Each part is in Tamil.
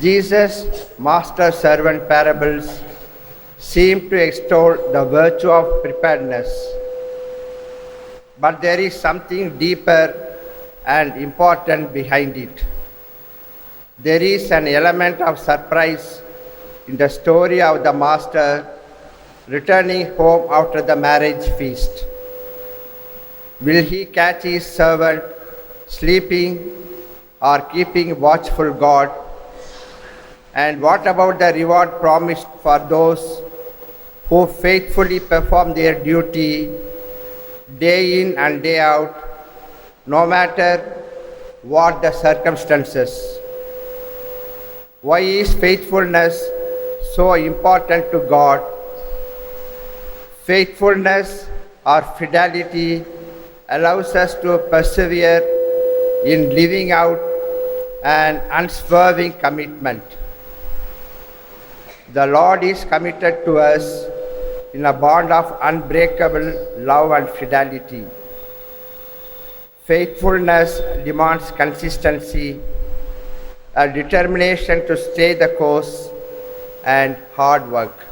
Jesus' master servant parables seem to extol the virtue of preparedness. But there is something deeper and important behind it. There is an element of surprise in the story of the master returning home after the marriage feast. Will he catch his servant sleeping or keeping watchful guard? And what about the reward promised for those who faithfully perform their duty day in and day out, no matter what the circumstances? Why is faithfulness so important to God? Faithfulness or fidelity allows us to persevere in living out an unswerving commitment. The Lord is committed to us in a bond of unbreakable love and fidelity. Faithfulness demands consistency, a determination to stay the course, and hard work.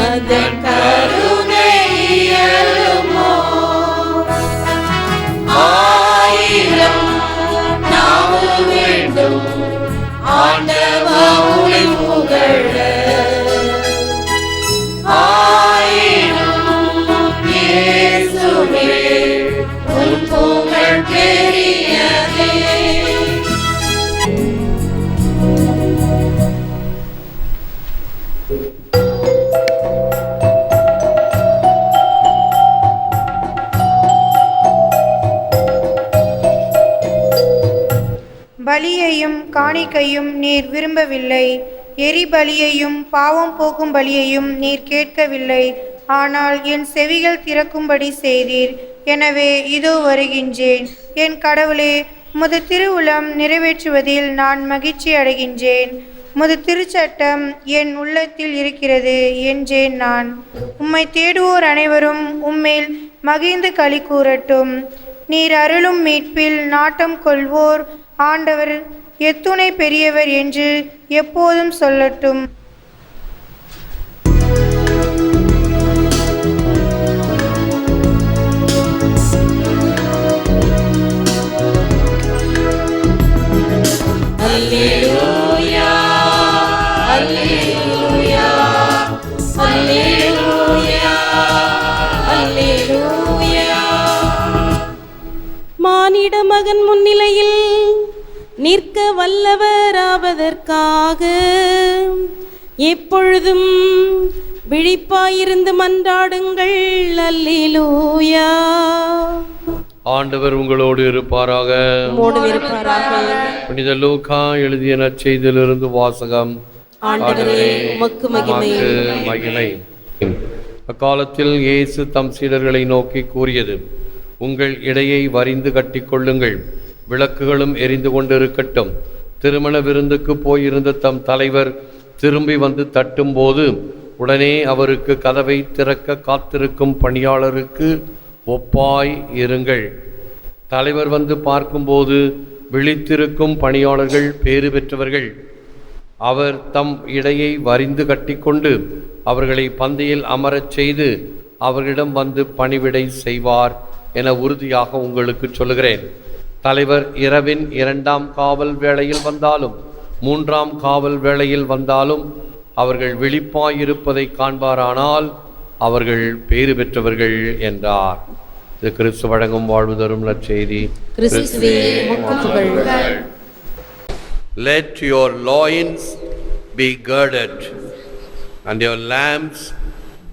அதன் கருணை இயலுமோ? ஆயிரம் நாவு வேண்டும். ஆண்டவா காணிக்கையும் நீர் விரும்பவில்லை. எரிபலியையும் பாவம் போக்கும் பலியையும் நீர் கேட்கவில்லை. ஆனால் என் செவிகள் திறக்கும்படி செய்தீர். எனவே இதோ வருகின்றேன். என் கடவுளே முது திருவுளம் நிறைவேற்றுவதில் நான் மகிழ்ச்சி அடைகின்றேன். முது திருச்சட்டம் என் உள்ளத்தில் இருக்கிறது என்றேன் நான். உம்மை தேடுவோர் அனைவரும் உம்மேல் மகிழ்ந்து களி கூறட்டும். நீர் அருளும் மீட்பில் நாட்டம் கொள்வோர். ஆண்டவர் எத்துணை பெரியவர் என்று எப்போதும் சொல்லட்டும். வல்லவராவதற்காக எப்பொழுதும் விழிப்பாயிருந்து மன்றாடுங்கள். அல்லேலூயா. ஆண்டவர் உங்களோடு இருப்பாராக. புனித லூக்கா எழுதிய நற்செய்தியிலிருந்து வாசகம். மகிமை. அக்காலத்தில் இயேசு தம் சீடர்களை நோக்கி கூறியது உங்கள் இடையை வரிந்து கட்டிக்கொள்ளுங்கள். விளக்குகளும் எரிந்து கொண்டிருக்கட்டும். திருமண விருந்துக்கு போயிருந்த தம் தலைவர் திரும்பி வந்து தட்டும்போது உடனே அவருக்கு கதவை திறக்க காத்திருக்கும் பணியாளருக்கு ஒப்பாய் இருங்கள். தலைவர் வந்து பார்க்கும்போது விழித்திருக்கும் பணியாளர்கள் பேறு பெற்றவர்கள். அவர் தம் இடையை வரிந்து கட்டிக்கொண்டு அவர்களை பந்தியில் அமரச் செய்து அவர்களிடம் வந்து பணிவிடை செய்வார் என உறுதியாக உங்களுக்கு சொல்லுகிறேன். தலைவர் இரவின் இரண்டாம் காவல் வேளையில் வந்தாலும் மூன்றாம் காவல் வேளையில் வந்தாலும் அவர்கள் விழிப்பாயிருப்பதை காண்பாரானால் அவர்கள் பேறு பெற்றவர்கள் என்றார். இது கிறிஸ்து வழங்கும் வாழ்வு தரும் நற்செய்தி. Let your loins be girded and your lamps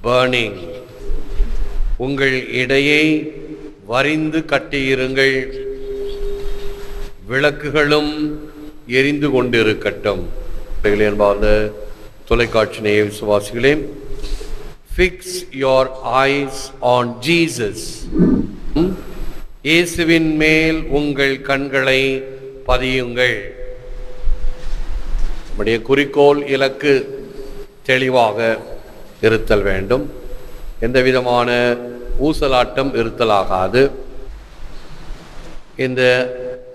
burning. உங்கள் இடையை வரிந்து கட்டியிருங்கள். விளக்குகளும் எரிந்து கொண்டிருக்கட்டும். என்பார்ந்த தொலைக்காட்சி நேய விசுவாசிகளே fix your eyes on Jesus இயேசுவின் மேல் உங்கள் கண்களை பதியுங்கள். நம்முடைய குறிக்கோள் இலக்கு தெளிவாக இருத்தல் வேண்டும். எந்த விதமான ஊசலாட்டம் இருத்தலாகாது. இந்த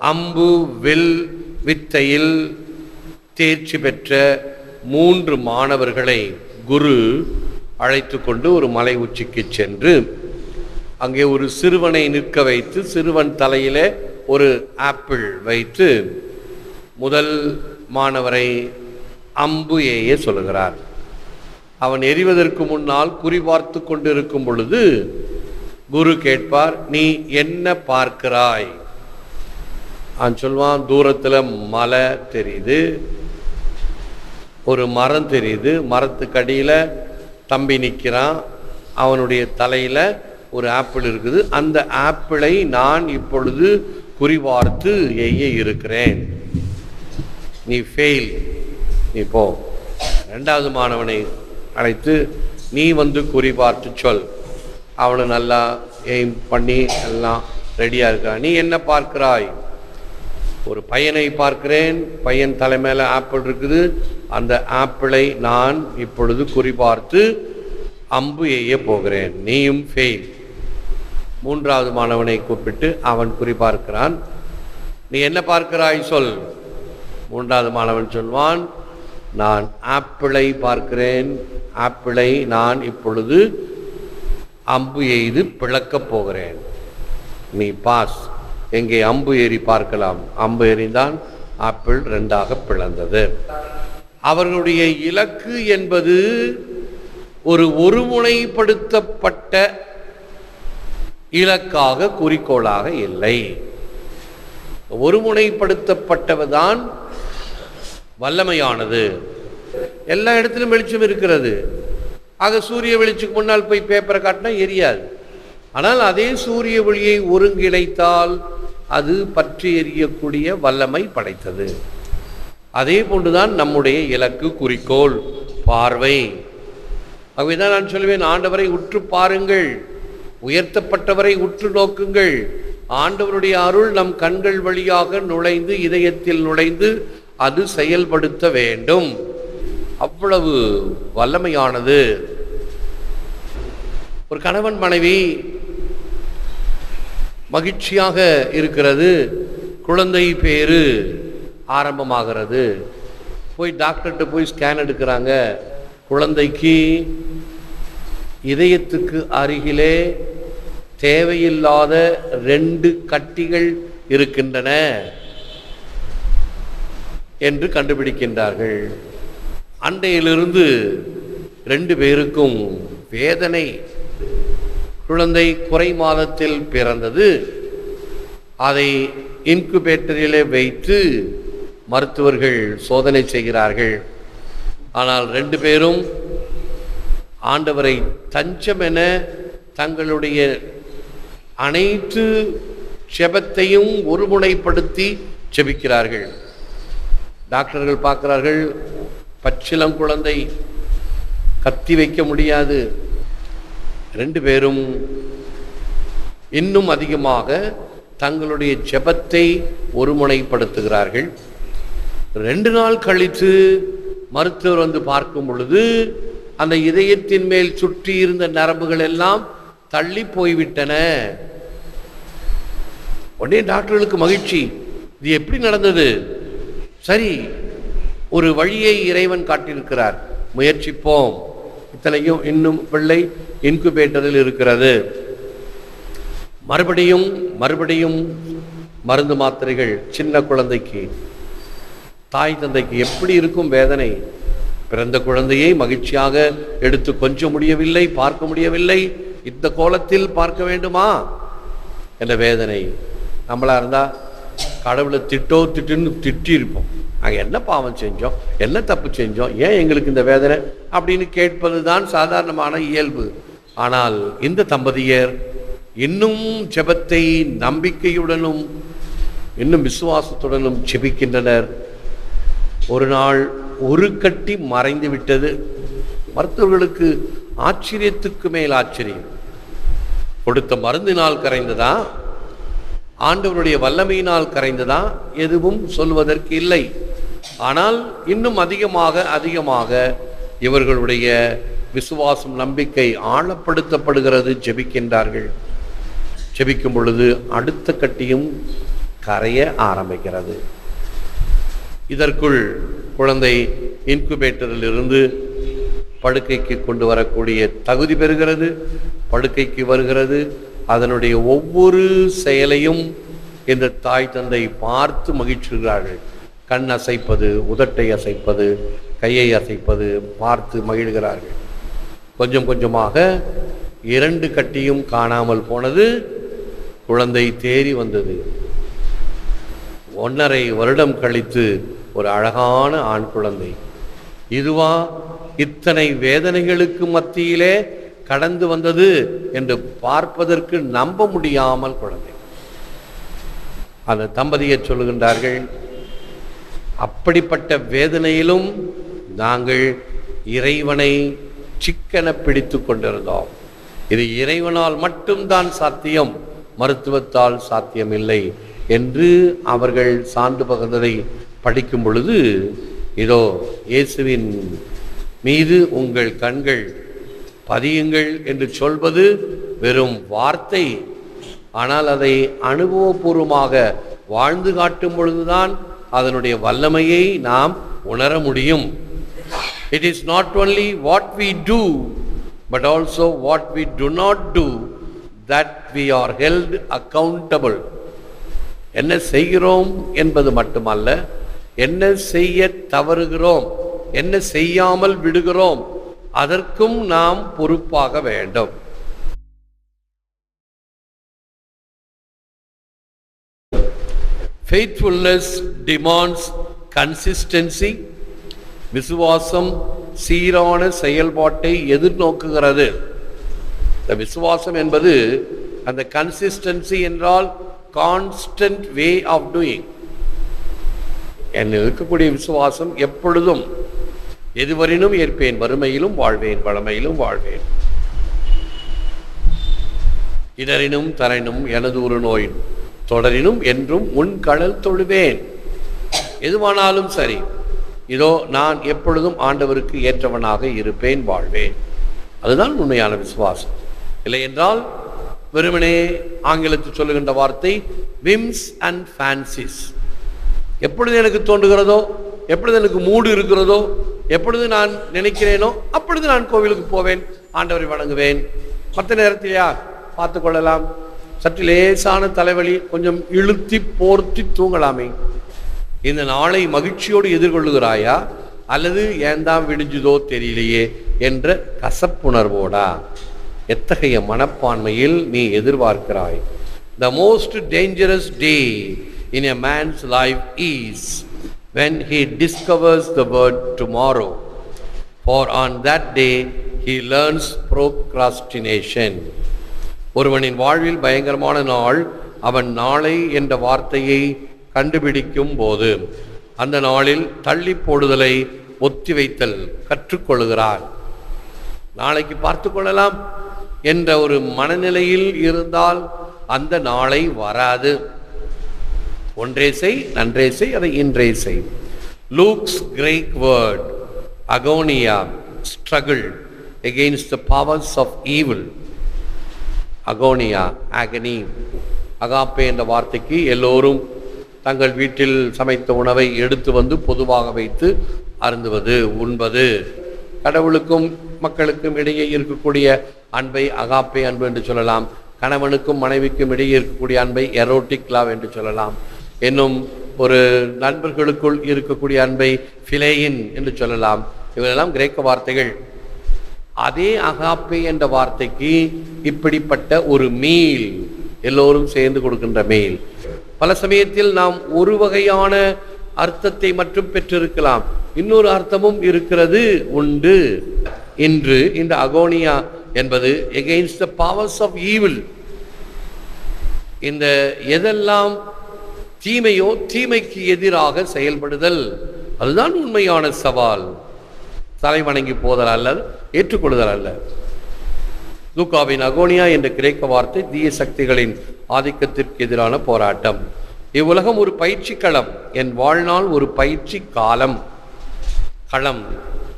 அம்பு வில் வித்தையில் தேர்ச்சி பெற்ற மூன்று மாணவர்களை குரு அழைத்து கொண்டு ஒரு மலை உச்சிக்கு சென்று அங்கே ஒரு சிறுவனை நிற்க வைத்து சிறுவன் தலையிலே ஒரு ஆப்பிள் வைத்து முதல் மாணவரை அம்பு ஏய சொல்லுகிறார். அவன் எறிவதற்கு முன்னால் குறிபார்த்து கொண்டிருக்கும் பொழுது குரு கேட்பார் நீ என்ன பார்க்கிறாய்? அவன் சொல்லுவான் தூரத்தில் மலை தெரியுது ஒரு மரம் தெரியுது மரத்துக்கு அடியில் தம்பி நிற்கிறான் அவனுடைய தலையில் ஒரு ஆப்பிள் இருக்குது அந்த ஆப்பிளை நான் இப்பொழுது குறிபார்த்து எய்ய இருக்கிறேன். நீ ஃபெயில் நீ போ. ரெண்டாவது மாணவனை அழைத்து நீ வந்து குறிபார்த்து சொல். அவனை நல்லா எய்ம் பண்ணி எல்லாம் ரெடியாக இருக்கான் நீ என்ன பார்க்கிறாய்? ஒரு பையனை பார்க்கிறேன். பையன் தலைமையில் ஆப்பிள் இருக்குது. அந்த ஆப்பிளை நான் இப்பொழுது குறிபார்த்து அம்பு எய்ய போகிறேன். நீயும் ஃபெயில் மூன்றாவது மாணவனை கூப்பிட்டு அவன் குறிபார்க்கிறான். நீ என்ன பார்க்கிறாய் சொல். மூன்றாவது மாணவன் சொல்வான் நான் ஆப்பிளை பார்க்கிறேன். ஆப்பிளை நான் இப்பொழுது அம்பு எய்து பிளக்கப் போகிறேன். நீ பாஸ். எங்கே அம்பு ஏறி பார்க்கலாம். அம்பு எறிந்தான் ஆப்பிள் ரெண்டாக பிளந்தது. அவர்களுடைய இலக்கு என்பது ஒரு ஒருமுனைப்படுத்தப்பட்ட இலக்காக குறிக்கோளாக இல்லை. ஒருமுனைப்படுத்தப்பட்டவதான் வல்லமையானது. எல்லா இடத்திலும் வெளிச்சம் இருக்கிறது. ஆக சூரிய வெளிச்சுக்கு முன்னால் போய் பேப்பரை காட்டினா எரியாது. ஆனால் அதே சூரிய ஒளியை ஒருங்கிணைத்தால் அது பற்றி எறியக்கூடிய வல்லமை படைத்தது. அதே போன்றுதான் நம்முடைய இலக்கு குறிக்கோள் பார்வை. ஆகவேதான் நான் சொல்லுவேன் ஆண்டவரை உற்று பாருங்கள் உயர்த்தப்பட்டவரை உற்று நோக்குங்கள். ஆண்டவருடைய அருள் நம் கண்கள் வழியாக நுழைந்து இதயத்தில் நுழைந்து அது செயல்படுத்த வேண்டும். அவ்வளவு வல்லமையானது. ஒரு கணவன் மனைவி மகிழ்ச்சியாக இருக்கிறது. குழந்தை பேரு ஆரம்பமாகிறது. போய் டாக்டர்கிட்ட போய் ஸ்கேன் எடுக்கிறாங்க. குழந்தைக்கு இதயத்துக்கு அருகிலே தேவையில்லாத ரெண்டு கட்டிகள் இருக்கின்றன என்று கண்டுபிடிக்கின்றார்கள். அண்டையிலிருந்து ரெண்டு பேருக்கும் வேதனை குழந்தை குறை மாதத்தில் பிறந்தது. அதை இன்குபேட்டரிலே வைத்து மருத்துவர்கள் சோதனை செய்கிறார்கள். ஆனால் ரெண்டு பேரும் ஆண்டவரை தஞ்சம் என தங்களுடைய அனைத்து செபத்தையும் ஒருமுனைப்படுத்தி செபிக்கிறார்கள். டாக்டர்கள் பார்க்கிறார்கள் பச்சிலம் குழந்தை கத்தி வைக்க முடியாது. ரெண்டு பேரும் இன்னும் அதிகமாக தங்களுடைய ஜெபத்தை ஒருமுனைப்படுத்துகிறார்கள். ரெண்டு நாள் கழித்து மருத்துவர் வந்து பார்க்கும் பொழுது அந்த இதயத்தின் மேல் சுற்றி இருந்த நரம்புகள் எல்லாம் தள்ளி போய்விட்டன. உடனே டாக்டர்களுக்கு மகிழ்ச்சி. இது எப்படி நடந்தது? சரி ஒரு வழியை இறைவன் காட்டியிருக்கிறார். முயற்சிப்போம். இத்தனையும் இன்னும் பிள்ளை இன்குபேட்டரில் இருக்கிறது. மறுபடியும் மறுபடியும் மருந்து மாத்திரைகள் சின்ன குழந்தைக்கு தாய் தந்தைக்கு எப்படி இருக்கும் வேதனை? பிறந்த குழந்தையை மகிழ்ச்சியாக எடுத்து கொஞ்ச முடியவில்லை பார்க்க முடியவில்லை. இந்த கோலத்தில் பார்க்க வேண்டுமா? என்ற வேதனை. நம்மளா இருந்தா கடவுளை திட்டோ திட்டுன்னு திட்டி இருப்போம் நாங்கள் என்ன பாவம் செஞ்சோம்? என்ன தப்பு செஞ்சோம்? ஏன் எங்களுக்கு இந்த வேதனை? அப்படின்னு கேட்பது தான் சாதாரணமான இயல்பு. ஆனால் இந்த தம்பதியர் இன்னும் ஜெபத்தை நம்பிக்கையுடனும் இன்னும் விசுவாசத்துடனும் ஜெபிக்கின்றனர். ஒரு நாள் ஒரு கட்டி மறைந்து விட்டது. மருத்துவர்களுக்கு ஆச்சரியத்துக்கு மேல் ஆச்சரியம். கொடுத்த மருந்தினால் கரைந்ததா? ஆண்டவருடைய வல்லமையினால் கரைந்ததா? எதுவும் சொல்வதற்கு இல்லை. ஆனால் இன்னும் அதிகமாக அதிகமாக இவர்களுடைய விசுவாசம் நம்பிக்கை ஆழப்படுத்தப்படுகிறது ஜெபிக்கின்றார்கள். ஜெபிக்கும் பொழுது அடுத்த கட்டியும் கரைய ஆரம்பிக்கிறது. இதற்குள் குழந்தை இன்குபேட்டரில் இருந்து படுக்கைக்கு கொண்டு வரக்கூடிய தகுதி பெறுகிறது படுக்கைக்கு வருகிறது. அதனுடைய ஒவ்வொரு செயலையும் இந்த தாய் தந்தை பார்த்து மகிழ்ச்சிகிறார்கள் கண் அசைப்பது உதட்டை அசைப்பது கையை அசைப்பது பார்த்து மகிழ்கிறார்கள். கொஞ்சம் கொஞ்சமாக இரண்டு கட்டியும் காணாமல் போனது குழந்தை தேறி வந்தது. ஒன்றரை வருடம் கழித்து ஒரு அழகான ஆண் குழந்தை. இதுவா இத்தனை வேதனைகளுக்கு மத்தியிலே கடந்து வந்தது என்று பார்ப்பதற்கு நம்ப முடியாமல் குழந்தை. அந்த தம்பதியை சொல்லுகின்றார்கள் அப்படிப்பட்ட வேதனையிலும் நாங்கள் இறைவனை சிக்கன பிடித்து கொண்டிருந்தோம். இது இறைவனால் மட்டும்தான் சாத்தியம் மருத்துவத்தால் சாத்தியமில்லை என்று அவர்கள் சான்று பகிர்ந்ததை படிக்கும் பொழுது இதோ இயேசுவின் மீது உங்கள் கண்கள் பதியுங்கள் என்று சொல்வது வெறும் வார்த்தை. ஆனால் அதை அனுபவபூர்வமாக வாழ்ந்து காட்டும் பொழுதுதான் அதனுடைய வல்லமையை நாம் உணர முடியும். It is not only what we do but also what we do not do that we are held accountable என்ன செய்கிறோம் என்பது மட்டுமல்ல என்ன செய்ய தவறுகிறோம் என்ன செய்யாமல் விடுகிறோம் அதற்கும் நாம் பொறுப்பாக வேண்டும். ஃபெய்த்ஃபுல்னஸ் டிமாண்ட்ஸ் கன்சிஸ்டன்சி விசுவாசம் சீரான செயல்பாட்டை எதிர்நோக்குகிறது. இந்த விசுவாசம் என்பது அந்த கன்சிஸ்டன்சி என்றால் கான்ஸ்டன்ட் வே ஆஃப் டூயிங் என் இருக்கக்கூடிய விசுவாசம் எப்பொழுதும் எதுவரினும் ஏற்பேன் வறுமையிலும் வாழ்வேன் வளமையிலும் வாழ்வேன். இடரினும் தரனும் எனது ஒரு நோய் தொடரினும் என்றும் உன் கடல் தொழுவேன். எதுவானாலும் சரி இதோ நான் எப்பொழுதும் ஆண்டவருக்கு ஏற்றவனாக இருப்பேன் வாழ்வேன். அதுதான் உண்மையான விசுவாசம். இல்லை என்றால் வெறுமனே ஆங்கிலத்தில் சொல்லுகின்ற வார்த்தை விம்ஸ் அண்ட் ஃபேன்சிஸ் எப்பொழுது எனக்கு தோன்றுகிறதோ எப்பொழுது எனக்கு மூடு இருக்கிறதோ எப்பொழுது நான் நினைக்கிறேனோ அப்பொழுது நான் கோவிலுக்கு போவேன் ஆண்டவரை வணங்குவேன். மற்ற நேரத்திலையா பார்த்து கொள்ளலாம். சற்று லேசான தலைவலி கொஞ்சம் இழுத்தி போர்த்தி தூங்கலாமே. இந்த நாளை மகிழ்ச்சியோடு எதிர்கொள்ளுகிறாயா? அல்லது ஏன் தான் விடிஞ்சுதோ தெரியலையே என்ற கசப்புணர்வோடா? எத்தகைய மனப்பான்மையில் நீ எதிர்பார்க்கிறாய்? The most dangerous day in a man's life is when he discovers the word tomorrow for on that day he learns procrastination ஒருவனின் வாழ்வில் பயங்கரமான நாள் அவன் நாளை என்ற வார்த்தையை கண்டுபிடிக்கும் போது அந்த நாளில் தள்ளி போடுதலை ஒத்திவைத்தல் கற்றுக்கொள்கிறான். நாளைக்கு பார்த்து கொள்ளலாம் என்ற ஒரு மனநிலையில் இருந்தால் அந்த நாளை வராது. ஒன்றே செய் நன்றே செய் அதை இன்றே செய். Luke's Greek word agonia struggle against the powers of evil agonia agony agape என்ற வார்த்தைக்கு எல்லோரும் தங்கள் வீட்டில் சமைத்த உணவை எடுத்து வந்து பொதுவாக வைத்து அருந்துவது உண்பது. கடவுளுக்கும் மக்களுக்கும் இடையே இருக்கக்கூடிய அன்பை அகாப்பே அன்பு என்று சொல்லலாம். கணவனுக்கும் மனைவிக்கும் இடையே இருக்கக்கூடிய அன்பை எரோட்டிக் லவ் என்று சொல்லலாம். என்னும் ஒரு நண்பர்களுக்குள் இருக்கக்கூடிய அன்பை ஃபிலேயின் என்று சொல்லலாம். இவையெல்லாம் கிரேக்க வார்த்தைகள். அதே அகாப்பே என்ற வார்த்தைக்கு இப்படிப்பட்ட ஒரு மீல் எல்லோரும் சேர்ந்து கொடுக்கின்ற மீல் பல சமயத்தில் நாம் ஒரு வகையான அர்த்தத்தை மட்டும் பெற்றிருக்கலாம். இன்னொரு அர்த்தமும் இருக்கிறது உண்டு. இன்று இந்த அகோனியா என்பது against the powers of evil இந்த எதெல்லாம் தீமையோ தீமைக்கு எதிராக செயல்படுதல் அதுதான் உண்மையான சவால். தலை வணங்கி போதல் அல்ல ஏற்றுக்கொள்ளுதல் அல்ல. லூக்காவின் அகோனியா என்ற கிரேக்க வார்த்தை தீய சக்திகளின் ஆதிக்கத்திற்கு எதிரான போராட்டம். இவ்வுலகம் ஒரு பயிற்சி களம் என் வாழ்நாள் ஒரு பயிற்சி காலம் களம்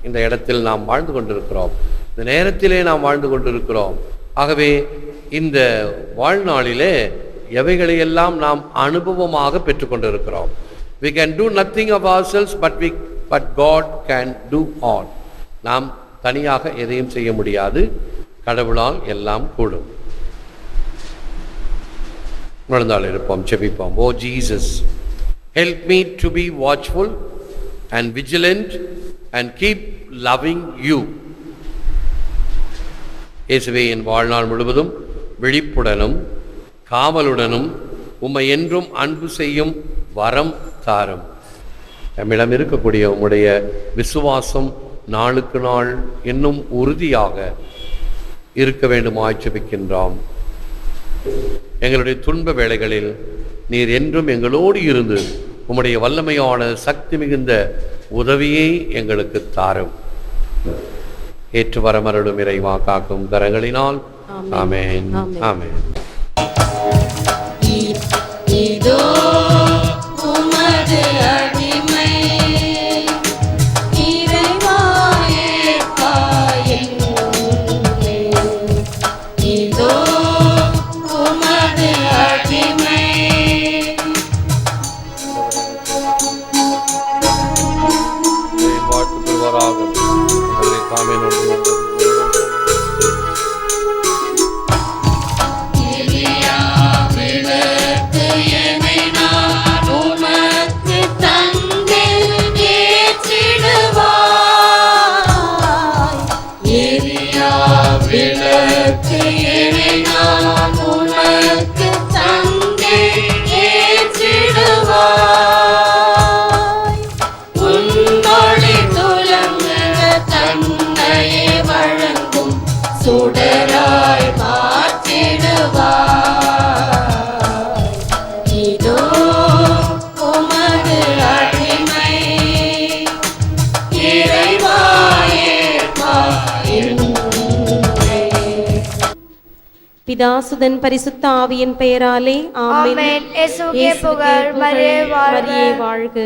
இந்த இடத்தில் நாம் வாழ்ந்து கொண்டிருக்கிறோம். இந்த நேரத்திலே நாம் வாழ்ந்து கொண்டிருக்கிறோம். ஆகவே இந்த வாழ்நாளிலே எவைகளையெல்லாம் நாம் அனுபவமாக பெற்றுக்கொண்டிருக்கிறோம்? We can do nothing of ourselves but we but God can do all நாம் தனியாக எதையும் செய்ய முடியாது. கடவுளால் எல்லாம் கூடும். உணர்ந்தால் இருப்போம் செபிப்போம் O Jesus help me to be watchful and vigilant and keep loving you இயேசுவே என் வாழ்நாள் முழுவதும் விழிப்புடனும் காவலுடனும் உம்மை என்றும் அன்பு செய்யும் வரம் தாரும். நம்மிடம் இருக்கக்கூடிய உம்முடைய விசுவாசம் நாளுக்கு நாள் இன்னும் உறுதியாக இருக்க வேண்டும் ஆட்சேபிக்கின்றோம். எங்களுடைய துன்ப வேளைகளில் நீர் என்றும் எங்களோடு இருந்து உம்முடைய வல்லமையான சக்தி மிகுந்த உதவியை எங்களுக்கு தாரும். ஏற்று வரமருளும் இறைவா காக்கும் கரங்களினால். ஆமென். ஆமென். பிதாசுதன் பரிசுத்த ஆவியின் பெயராலே ஆமென் இயேசுவுக்கே புகழ். மரியே வாழ்க